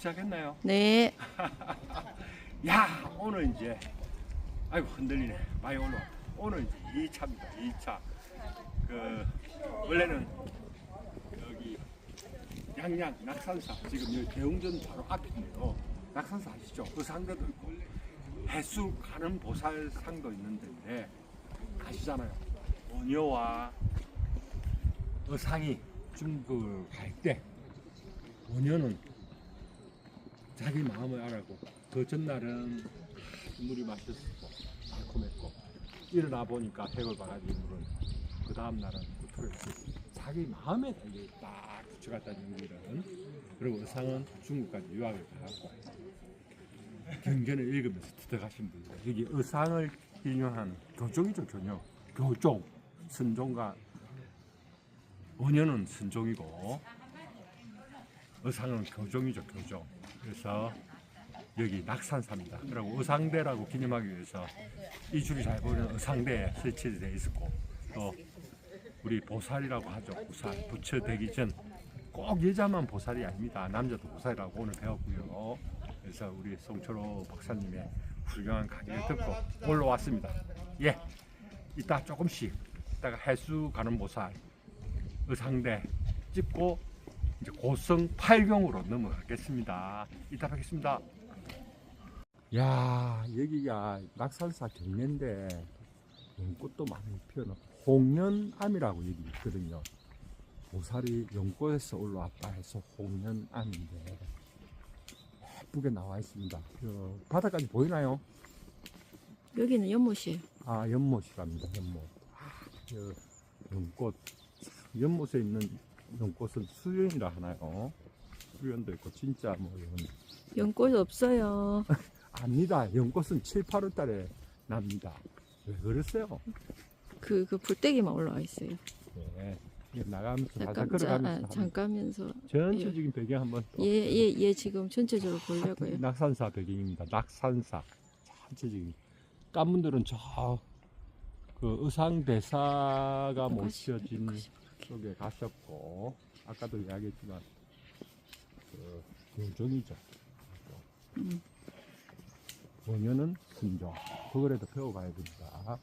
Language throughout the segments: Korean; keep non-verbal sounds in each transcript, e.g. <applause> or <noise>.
시작했나요? 네. <laughs> 야 오늘 이제 아이고 흔들리네. 많이 올라 오늘 이제 2차입니다. 2차. 그 원래는 여기 양양 낙산사 지금 여기 대웅전 바로 앞인데요. 낙산사 아시죠? 그 상대도 있고. 해수 가는 보살상도 있는데 아시잖아요. 원효와 어상이 중국을 갈때 원효는 자기 마음을 알고 그 전날은 물이 맛있었고 달콤했고 일어나 보니까 해골 바가지 물은 그 다음 날은 구토했고 자기 마음에 달려 딱 붙여갔다는 얘기는 그리고 의상은 중국까지 유학을 가고 경전을 읽으면서 들어가신 분들 여기 의상을 인용하는 교종이죠 교종 교종 선종과 원효는 선종이고 의상은 교종이죠 교종 그래서 여기 낙산사입니다. 그리고 의상대라고 기념하기 위해서 이 줄이 잘 보이는 의상대에 설치되어 있었고 또 우리 보살이라고 하죠. 보살 부처 되기 전 꼭 여자만 보살이 아닙니다. 남자도 보살이라고 오늘 배웠고요. 그래서 우리 송철호 박사님의 훌륭한 강의를 듣고 올라왔습니다. 예, 이따 조금씩 이따가 해수 가는 보살 의상대 찍고 이제 고성 8경으로 넘어가겠습니다. 이따 뵙겠습니다. 야 여기가 낙산사 경내인데 연꽃도 많이 피어나 홍련암이라고 여기 있거든요. 보살이 연꽃에서 올라왔다 해서 홍련암인데 예쁘게 나와 있습니다. 저 바다까지 보이나요? 여기는 연못이에요. 아 연못이랍니다. 연못. 아, 저 연꽃 연못에 있는 연꽃은 수연이라 하나요? 수연도 있고 진짜 뭐 이런 연꽃 없어요. 아니다. 연꽃은 7, 8월 달에 납니다. 왜 그랬어요? 그, 그 불떼기만 올라와 있어요. 네. 이게 나가면서 살짝 잠깐, 자, 아, 걸어가면서 한번 잠깐면서. 전체적인 배경 한번 또 얘, 얘, 얘 지금 전체적으로 보려고요. <laughs> 낙산사 배경입니다. 낙산사 전체적인 딴 분들은 저 그 의상대사가 모셔진 쪽에 가셨고 아까도 이야기했지만 그 교종이죠. 음. 원효는 순종. 그거라도 배워가야 됩니다.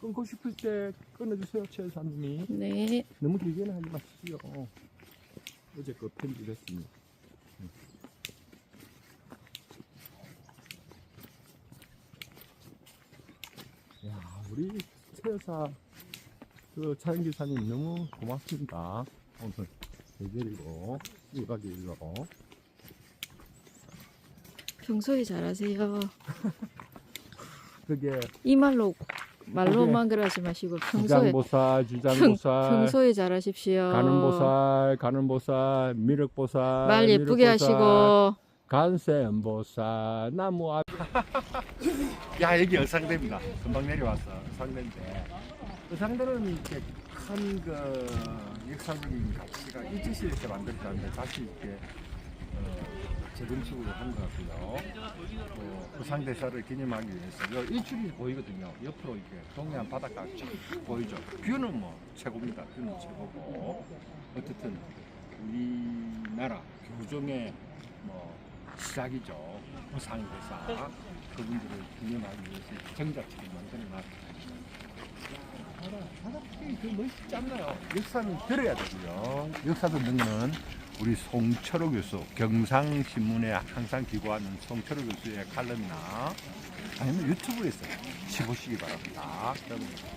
끊고 싶을 때 끊어주세요, 최 여사님이. 네. 너무 길게는 하지 마시죠. 어제 그 편집했습니다. 야, 우리 최 여사 그 차영 기사님 너무 고맙습니다. 오늘 대결이고 1박 2일로. 평소에 잘하세요. <laughs> 그게 이 말로, 말로만 그러지 마시고 평소에, 주장보살, 주장보살, 평소에 잘하십시오. 가는 보살, 가는 보살, 미륵 보살, 말 예쁘게 미륵보살, 하시고. 간센 보살, 나무 앞. <laughs> 야 여기 의상대입니다. 금방 내려왔어. 의상대인데 의상대는 이렇게 큰 그 역사적인 가치가 일제시대에 만들었다는데 다시 이렇게 어, 재건축으로 한 것 같고요. 또 의상대사를 기념하기 위해서 여 일출이 보이거든요. 옆으로 이렇게 동해안 바닷가 쫙 보이죠. 뷰는 뭐 최고입니다. 뷰는 최고고 어쨌든 우리나라 교정의 뭐 시작이죠. 의상대사 그분들을 기념하기 위해서 정자 책을 만들어 놨습니다. 멋있지 않나요? 역사는 들어야 되고요. 역사 듣는 우리 송철호 교수, 경상신문에 항상 기고하는 송철호 교수의 칼럼이나 아니면 유튜브에서 치보시기 바랍니다.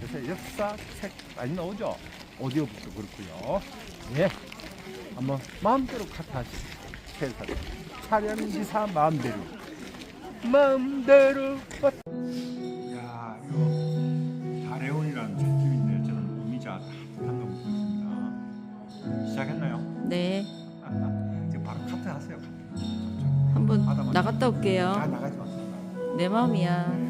요새 역사 책 많이 나오죠? 오디오북도 그렇고요. 예, 한번 마음대로. 최선 촬영 기사 마음대로 마음대로 한번 바다만 나갔다 올게요. 아 나가지 내 마음이야.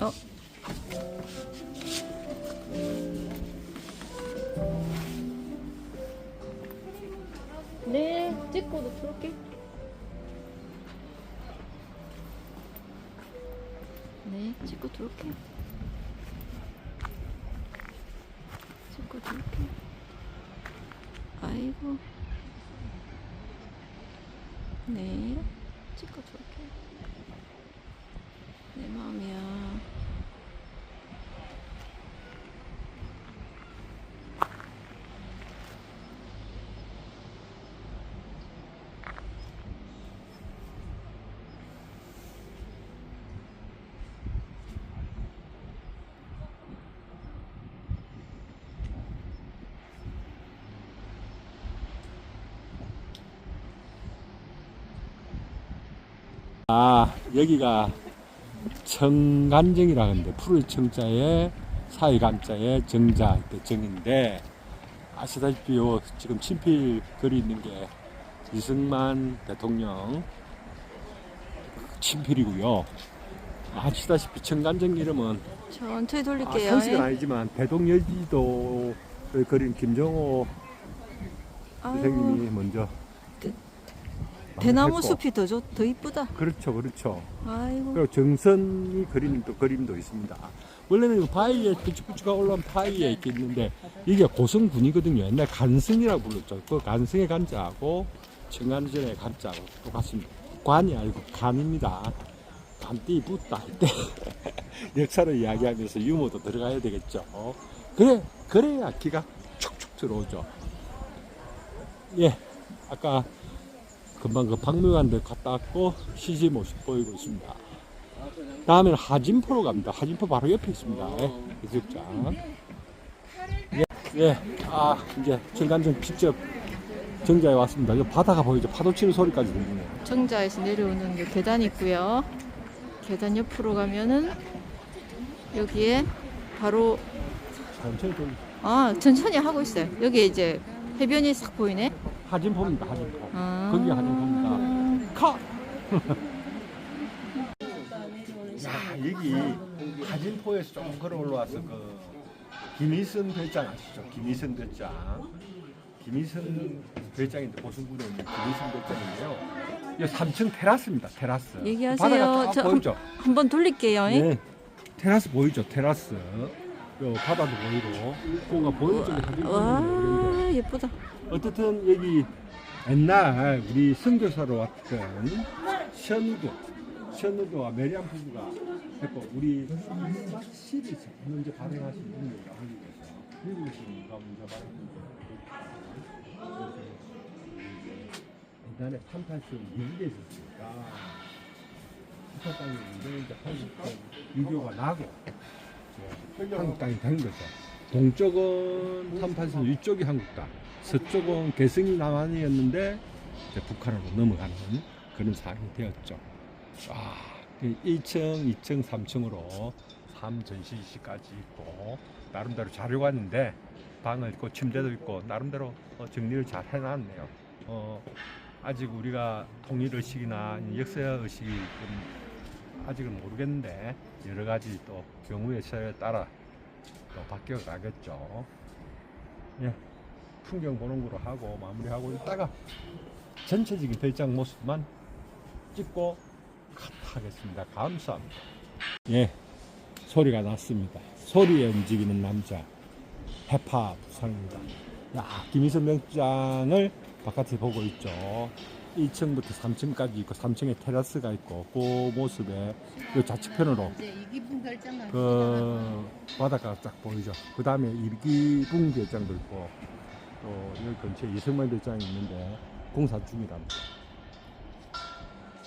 어? 네, 찍고도 풀게. 찍고 들어올게요. 찍고 들어올게요. 아이고. 네, 찍고 들어올게요. 내 마음이야. 아 여기가 청간정이라 하는데 푸를 청자에 사이 감자에 정자 그 정인데 아시다시피 요 지금 친필 글이 있는 게 이승만 대통령 친필이고요. 아시다시피 청간정 이름은 천천히 아, 돌릴게요. 선식은 아니지만 대동여지도를 그린 김정호 선생님이 먼저 대나무 했고. 숲이 더 좋, 더 이쁘다. 그렇죠, 그렇죠. 아이고. 그리고 정선이 그리는 또 그림도 있습니다. 원래는 그 바위에 부축부축하고 올라온 바위에 이렇게 있는데 이게 고성군이거든요. 옛날 간승이라고 불렀죠. 그 간승의 간자하고 청간전의 간자하고 똑같습니다. 관이 아니고 간입니다. 간띠 붙다 할때 <laughs> 역사를 이야기하면서 유머도 들어가야 되겠죠. 그래 그래야 기가 촉촉 들어오죠. 예, 아까 금방 그 박물관들 갔다 왔고 시지 모습 보이고 있습니다. 다음에는 하진포로 갑니다. 하진포 바로 옆에 있습니다. 예, 기술장. 예, 예, 아 이제 청간정 직접 정자에 왔습니다. 이 바다가 보이죠? 파도 치는 소리까지 들리네요. 정자에서 내려오는 그 계단 있고요. 계단 옆으로 가면은 여기에 바로 천천히 돌리. 아 천천히 하고 있어요. 여기 이제 해변이 싹 보이네. 하진포입니다. 하진포. 아. 거기가 하진포입니다. 카. 야 여기 하진포에서 조금 걸어 올라와서 그 김일성 별장 아시죠? 김일성 별장. 김일성 별장인데 고승군에 있는 김일성 별장인데요. 이 3층 테라스입니다. 테라스. 얘기하세요. 바다가 저 쫙 보이죠? 한 번 돌릴게요. 네. 테라스 보이죠? 테라스. 요 바다도 보이고. 뭔가 보이는 쪽에 하진포인데 와 예쁘다. 어쨌든 여기 옛날 우리 선교사로 왔던 션우도 션우도와 메리안 부부가 했고 우리 시리즈 먼저 발행하신 분입니다 한국에서. 미국에서 누가 먼저 거예요. 옛날에 판타스 미국에 있었으니까. 북한 땅이 있는데 이제 한국 땅 유교가 나고 한국 땅이 된 거죠. 동쪽은 삼판선 위쪽이 한국 땅. 서쪽은 개성이 남한이었는데 이제 북한으로 넘어가는 그런 상황이 되었죠. 아, 1층, 2층, 3층으로 3전시실까지 있고 나름대로 자료가 있는데 방을 있고 침대도 있고 나름대로 어, 정리를 잘 해놨네요. 어, 아직 우리가 통일 의식이나 역사 의식이 좀 아직은 모르겠는데 여러 가지 또 경우의 수에 따라 또 바뀌어 가겠죠. 예. 풍경 보는 거로 하고 마무리하고 있다가 전체적인 별장 모습만 찍고 하겠습니다. 감사합니다. 예, 소리가 났습니다. 소리에 움직이는 남자 해파 부산입니다. 야, 김희선 명장을 바깥에 보고 있죠. 1층부터 3층까지 있고 3층에 테라스가 있고 그 모습에 이 좌측편으로 그 바닷가가 쫙 보이죠. 그 다음에 이기붕 별장도 있고 또 여기 근처에 이승만 별장이 있는데 공사 중이랍니다.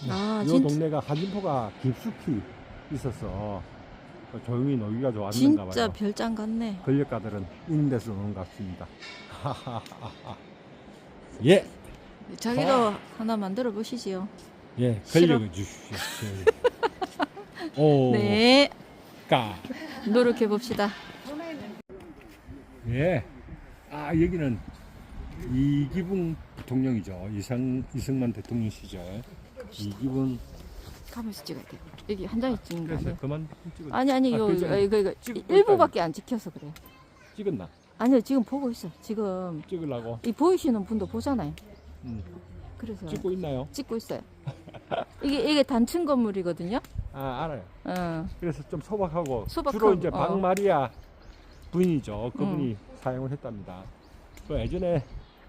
아, 이 진짜- 동네가 하진포가 깊숙이 있어서 조용히 놀기가 좋았는가 진짜 봐요. 별장 같네. 권력가들은 있는 데서 노는 것 같습니다. <laughs> 예, 자기도 하나 만들어 보시지요. 예, 싫어. 권력을 주십시오. <laughs> 오, 네, 까. 노력해 봅시다. 예. 아 여기는 이기붕 대통령이죠. 이상 이승만 대통령 시절 이기붕 가면서 찍어야 돼. 여기 한 장이 찍는 거 그래서 아니에요? 그만 찍어 아니 아니 아, 이거 별장 이거 이거 찍고 일부밖에 안 찍혀서 그래. 찍었나? 아니요 지금 보고 있어. 지금 찍으려고 이 보이시는 분도 보잖아요. 음, 그래서 찍고 있나요? 찍고 있어요. 이게 이게 단층 건물이거든요. 아 알아요. 어. 그래서 좀 소박하고 소박하고, 주로 이제 어. 박마리아 부인이죠. 그분이 음. 사용을 했답니다. 그 예전에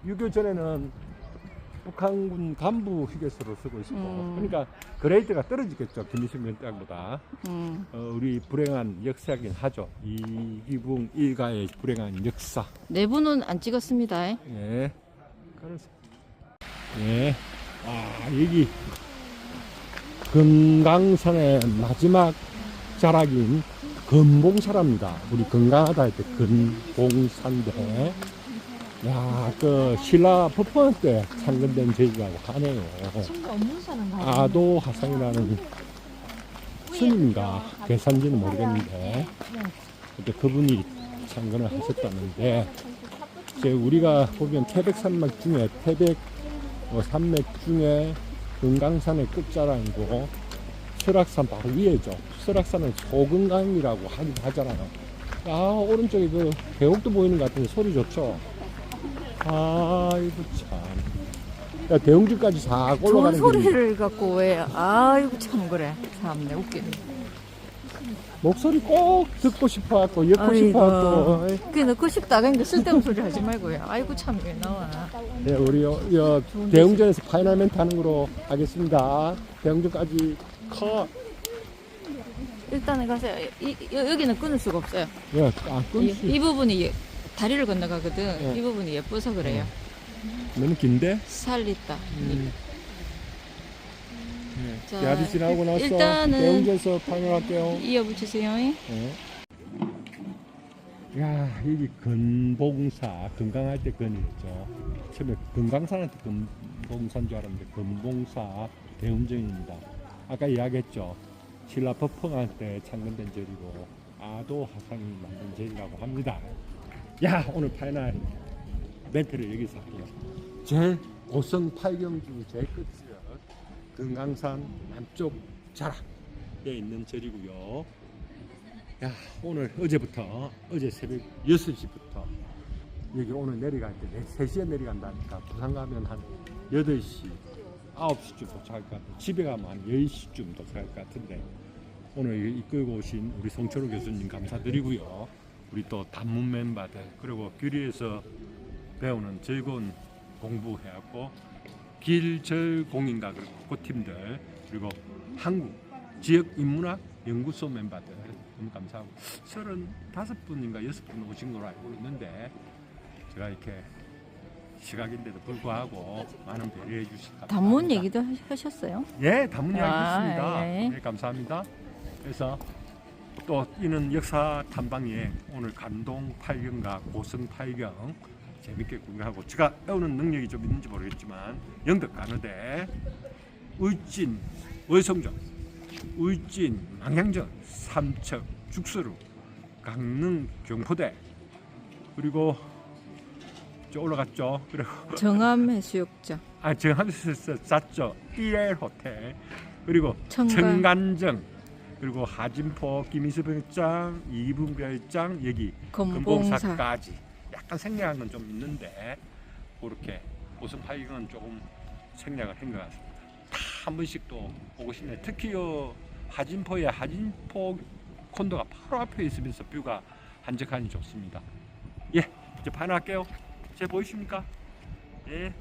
6.25 전에는 북한군 간부 휴게소로 쓰고 있었고 음. 그러니까 그레이드가 떨어지겠죠. 김일성 위원장보다 음. 어, 우리 불행한 역사긴 하죠. 이기붕 일가의 불행한 역사. 내부는 안 찍었습니다. 예. 그래서 예. 아 여기 금강산의 마지막 자락인 금봉사랍니다. 우리 건강하다 할 때 금봉산대. 야, 그 신라 법화 때 창건된 제주라고 하네요. 아도 하상이라는 스님인가 계산지는 모르겠는데 그때 그분이 창건을 하셨다는데 이제 우리가 보면 태백 산맥 중에 태백 어, 산맥 중에 금강산의 끝자락이고 설악산 바로 위에죠. 설악산은 소금강이라고 하긴 하잖아요. 아 오른쪽에 그 계곡도 보이는 것 같은데 소리 좋죠. 아이고 참. 야 대웅주까지 싹 좋은 올라가는 길이 소리를 갖고 왜 아이고 참 그래 참네 웃기네 목소리 꼭 듣고 싶어갖고 엮고. 싶어갖고 그게 넣고 싶다 그러니까 쓸데없는 소리 하지 말고요 아이고 참 왜 나와 네, 우리 여, 여 대웅전에서 파이널 멘트 하는 거로 하겠습니다. 대웅전까지 컷. 일단은 가세요 이, 여, 여기는 끊을 수가 없어요 예, 아, 이, 끊지. 이 부분이 예- 다리를 건너가거든 예. 이 부분이 예뻐서 그래요 너무 긴데? 살리다 음. 자, 네. 야리 지나고 나서 일단은- 대웅전에서 파이널 할게요. 이어붙이세요 네. 야, 여기 건봉사, 건강할 때 건이었죠. 처음에 건강산한테 건봉사인 줄 알았는데 건봉사 대운정입니다. 아까 이야기했죠. 신라 법흥할 때 창건된 절이고 아도 하상이 만든 절이라고 합니다. 야, 오늘 파이널 멘트를 여기서 할게요. 제 고성 팔경주 제 끝이요. 금강산 남쪽 자락에 있는 절이고요. 야, 오늘 어제부터 어제 새벽 6시부터 여기 오늘 내려갈 때 3시에 내려간다니까 부산 가면 한 8시 9시쯤 도착할 것 같아 집에 가면 한 10시쯤 도착할 것 같은데 오늘 이끌고 오신 우리 송철호 교수님 감사드리고요 우리 또 단문 멤버들 그리고 규리에서 배우는 즐거운 공부해갖고 길절공인가 그리고 그 팀들 그리고 한국 지역 인문학 연구소 멤버들 너무 감사하고 35분인가 6분 오신 걸로 알고 있는데 제가 이렇게 시각인데도 불구하고 많은 배려해 감사합니다. 단문 얘기도 하- 하셨어요? 예, 단문 이야기 아, 했습니다. 예. 네, 감사합니다. 그래서 또 이는 역사 탐방에 오늘 감동 8경과 고성 8경 재밌게 구경하고 제가 배우는 능력이 좀 있는지 모르겠지만 영덕 간호대 울진 월성전 울진 망향전 삼척 죽수루 강릉 경포대 그리고 저 올라갔죠. 그리고 정암 해수욕장 아 지금 하면서 쌌죠. EL 호텔 그리고 청간. 청간정 그리고 하진포 김희수 별장 이분 별장 여기 금봉사까지 약간 생략한 건 좀 있는데 그렇게 고성 파이경은 조금 생략을 한 것 같습니다. 다 한 번씩 또 보고 싶네. 특히 요 하진포의 하진포 콘도가 바로 앞에 있으면서 뷰가 한적하니 좋습니다. 예, 이제 반할게요. 제 보이십니까? 예.